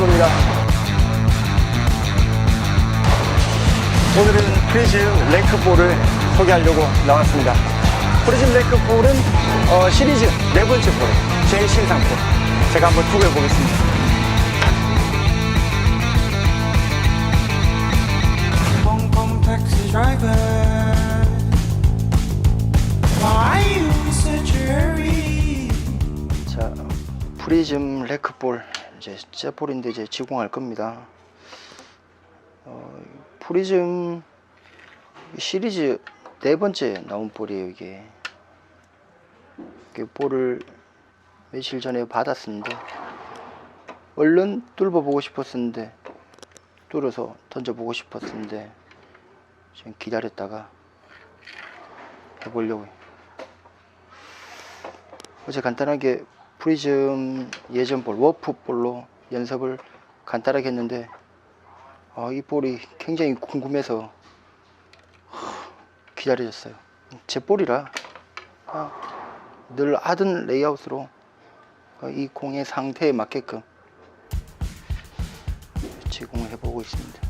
프로입니다. 오늘은 프리즘 랭크볼을 소개하려고 나왔습니다. 프리즘 랭크볼은 어, 시리즈 네 번째 볼, 제일 신상볼. 제가 한번 투구해 보겠습니다. 자, 프리즘 레크볼 이제 제 볼인데 이제 지공할 겁니다. 어, 프리즘 시리즈 네 번째 나온 볼이에요 이게. 이게 볼을 며칠 전에 받았었는데 얼른 뚫어보고 싶었었는데 뚫어서 던져보고 싶었었는데 지금 기다렸다가 해보려고요. 어제 간단하게 프리즘 예전 볼, 워프 볼로 연습을 간단하게 했는데 아, 이 볼이 굉장히 궁금해서 하, 기다려졌어요. 제 볼이라 아, 늘 하던 레이아웃으로 어, 이 공의 상태에 맞게끔 제공을 해보고 있습니다.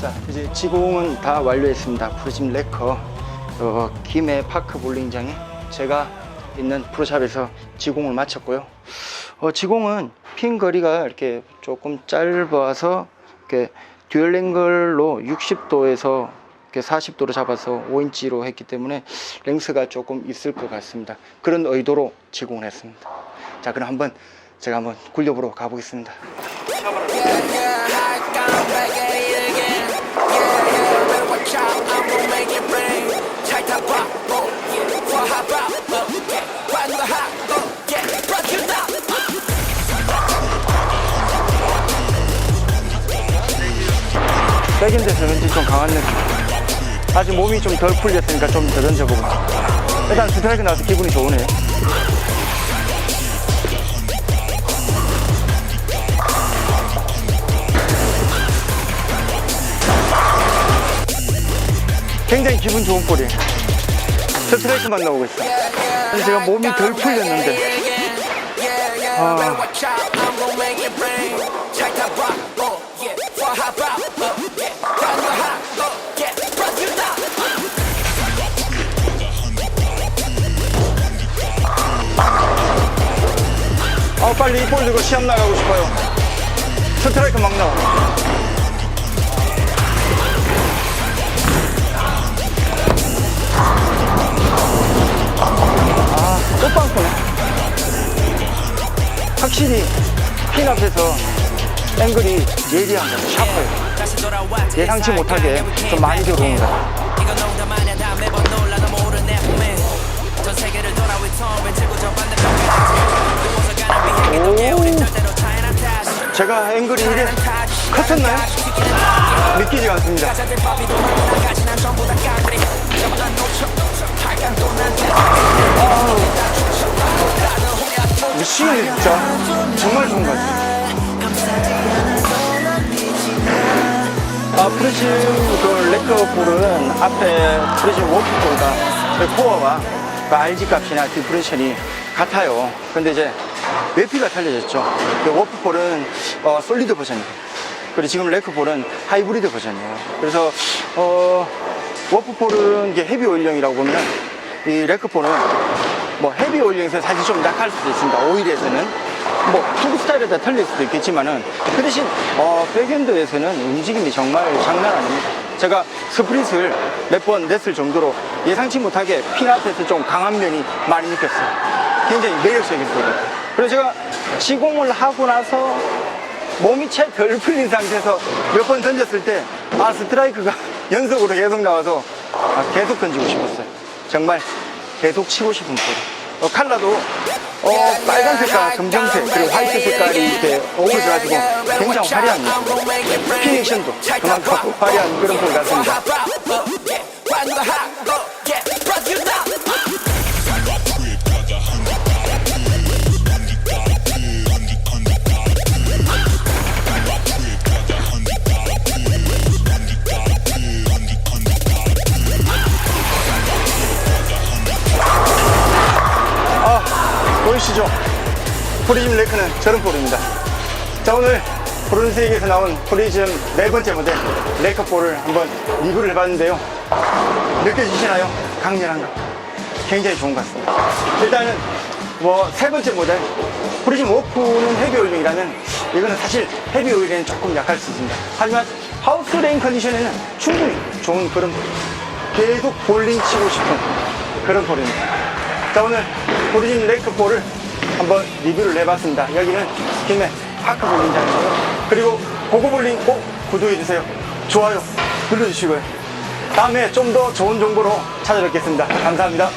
자 이제 지공은 다 완료했습니다. 프로짐 레커. 어, 김해 파크 볼링장에 제가 있는 프로샵에서 지공을 마쳤고요. 어, 지공은 핀 거리가 이렇게 조금 짧아서 이렇게 듀얼 앵글로 60도에서 이렇게 40도로 잡아서 5인치로 했기 때문에 랭스가 조금 있을 것 같습니다. 그런 의도로 지공을 했습니다. 자 그럼 한번 제가 한번 굴려보러 가보겠습니다. 백인데서 왠지 좀 강한 느낌. 아직 몸이 좀 덜 풀렸으니까 좀 더 던져보고. 일단 스트라이크 나와서 기분이 좋으네. 굉장히 기분 좋은 볼이에요. 스트라이크만 나오고 있어. 근데 제가 몸이 덜 풀렸는데. 아. 아 빨리 이 볼 들고 시합 나가고 싶어요. 스트라이크 막 나와. 아, 꽃빵꾸네. 확실히 핀 앞에서 앵글이 예리한 거, 샤프해요. 예상치 못하게 좀 많이 들어오는 거. 이건 농담 아니야 다 제가 앵글이 이래 컸었나요? 믿기지 않습니다. 또난 미치겠네 진짜. 정말 좋은 것 같아요. 아, 프리즘 그 레크볼은 앞에 프리즘 워크볼과 그 코어가 그 RG 값이나 디프레션이 같아요. 근데 이제 외피가 달려졌죠. 그 워크볼은 어, 솔리드 버전이에요. 그리고 지금 레크볼은 하이브리드 버전이에요. 그래서 어, 워크볼은 이게 헤비 오일형이라고 보면 이 레크볼은 뭐 헤비 올링에서 사실 좀 약할 수도 있습니다. 오일에서는 뭐 투구 스타일에 따라 틀릴 수도 있겠지만은 그 대신 어, 백엔드에서는 움직임이 정말 장난 아닙니다. 제가 스프릿을 몇 번 냈을 정도로 예상치 못하게 핀 앞에서 좀 강한 면이 많이 느꼈어요. 굉장히 매력적인 볼이에요. 그래서 제가 시공을 하고 나서 몸이 채 덜 풀린 상태에서 몇 번 던졌을 때, 아, 스트라이크가 연속으로 계속 나와서 아, 계속 던지고 싶었어요. 정말 계속 치고 싶은 볼. 어, 칼라도 어, 빨간 색깔, 금정색, 그리고 화이트 색깔이 이렇게 어우러져가지고 굉장히 화려합니다. 피니션도 그만큼 화려한 그런 볼 같습니다. 보이시죠? 프리즘 레크는 저런 볼입니다. 자, 오늘 브론스에게서 나온 프리즘 네 번째 모델 레크볼을 한번 리뷰를 해봤는데요. 느껴지시나요? 강렬한 거. 굉장히 좋은 것 같습니다. 일단은 뭐 세 번째 모델 프리즘 오프는 헤비 오일링이라면 이거는 사실 헤비 오일에는 조금 약할 수 있습니다. 하지만 하우스 레인 컨디션에는 충분히 좋은 그런 볼. 계속 볼링 치고 싶은 그런 볼입니다. 자 오늘 오리진 레이크볼을 한번 리뷰를 해봤습니다. 여기는 김해 파크 볼링장이고요. 그리고 고고 볼링 꼭 구독해주세요. 좋아요 눌러주시고요. 다음에 좀 더 좋은 정보로 찾아뵙겠습니다. 감사합니다.